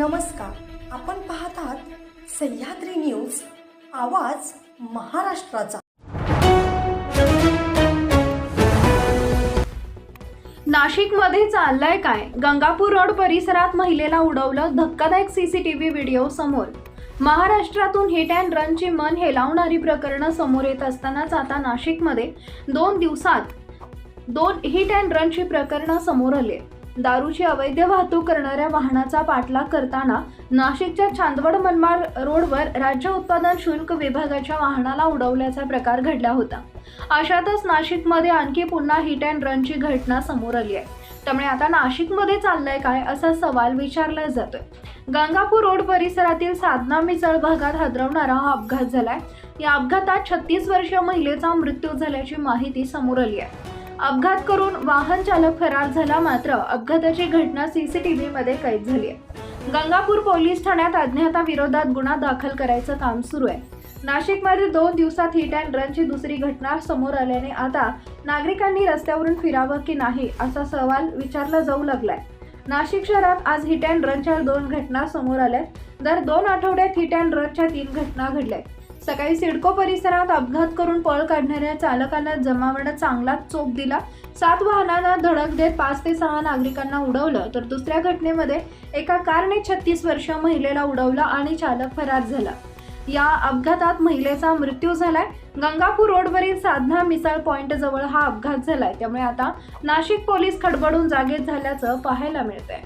नमस्कार. आपण पाहत आहात सह्याद्री न्यूज आवाज महाराष्ट्राचा. नाशिकमध्ये चाललंय काय? गंगापूर रोड परिसरात महिलेला उडवलं धक्कादायक सीसीटीव्ही व्हिडिओ समोर. महाराष्ट्रातून हिट अँड रनची मन हेलावणारी प्रकरणं समोर येत असतानाच आता नाशिकमध्ये दोन दिवसात दोन हिट अँड रनची प्रकरणं समोर आली दारूची अवैध वाहतूक करणाऱ्या वाहनाचा पाठलाग करताना नाशिकच्या चांदवड मनमाड रोडवर राज्य उत्पादन शुल्क विभागाच्या वाहनाला उडवल्याचा प्रकार घडला होता. अशातच नाशिकमध्ये आणखी पुन्हा हिट अँड रनची घटना समोर आली आहे. त्यामुळे आता नाशिकमध्ये चाललंय काय असा सवाल विचारला जातोय. गंगापूर रोड परिसरातील साधना मिसळ भागात हादरवणारा हा अपघात झालाय. या अपघातात छत्तीस वर्षीय महिलेचा मृत्यू झाल्याची माहिती समोर आली आहे. अपघात करून वाहन चालक फरार झाला मात्र अपघाताची घटना सीसीटीव्ही मध्ये कैद झाली आहे. गंगापूर पोलीस ठाण्यात अज्ञाता विरोधात गुन्हा दाखल करायचं काम सुरू आहे. नाशिकमध्ये दोन दिवसात हिट अँड रनची दुसरी घटना समोर आल्याने आता नागरिकांनी रस्त्यावरून फिरावं की नाही असा सवाल विचारला जाऊ लागलाय. नाशिक शहरात आज हिट अँड रनच्या दोन घटना समोर आल्या दर दोन आठवड्यात हिट अँड रनच्या तीन घटना घडल्या सकाळी सिडको परिसरात अपघात करून पळ काढणाऱ्या चालकाला जमावानं चांगलाच चोप दिला. सात वाहनांना धडक देत पाच ते सहा नागरिकांना उडवलं तर दुसऱ्या घटनेमध्ये एका कारने छत्तीस वर्षीय महिलेला उडवलं आणि चालक फरार झाला. या अपघातात महिलेचा मृत्यू झालाय. गंगापूर रोडवरील साधना मिसाळ पॉइंट जवळ हा अपघात झालाय. त्यामुळे आता नाशिक पोलीस खडबडून जागेत झाल्याचं पाहायला मिळतंय.